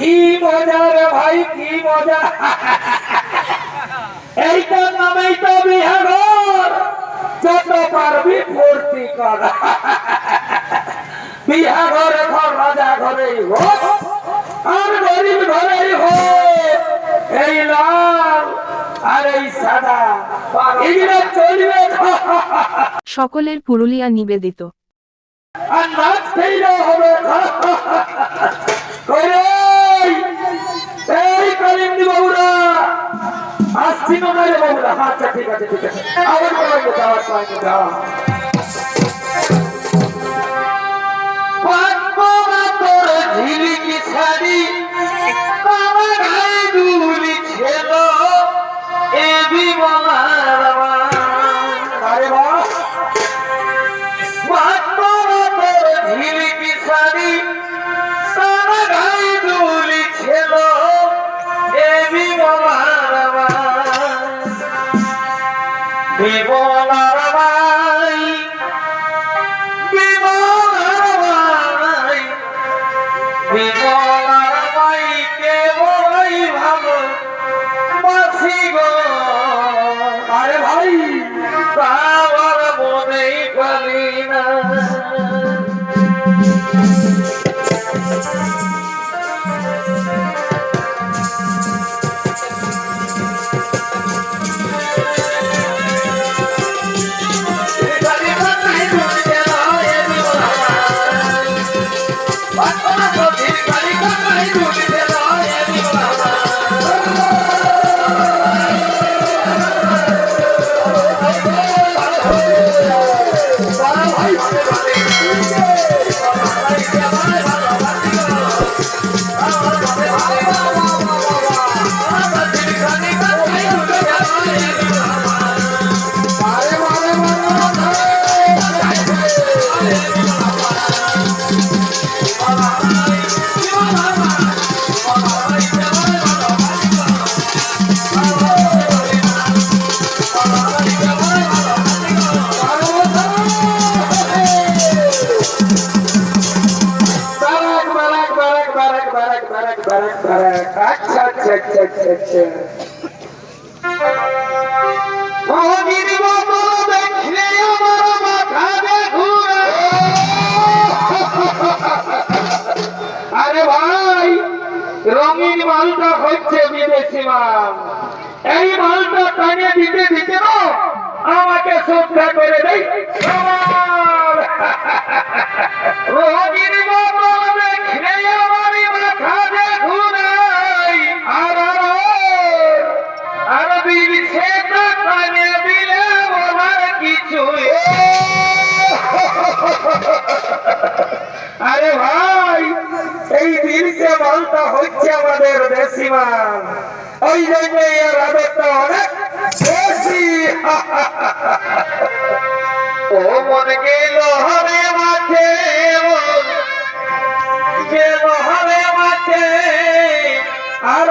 কি মজা রে ভাই কি মজা? এইটার নামেই তো বিহাগর। যত পারবি ফুর্তি কর। বিহাগর এখন রাজা ঘরেই হোক আর গরিব ঘরেই হোক। এই লাল আর এই সাদা এগুলো চলবে। সকলের পুরুলিয়া নিবেদিত। আর নাচ হবে। কই এই কালিন্দি বাবুরা! আসছি না বাবুরা? আচ্ছা ঠিক আছে ঠিক আছে। আবার পাইনি যাওয়ার পাইনি দেব নারা আরে ভাই রঙিন মালটা হচ্ছে বিদেশি মাল। মাল ওই জন্য এর আদরটা অনেক বেশি। ও মন গেল হবে মাঠে গেল হরে মাঠে। আর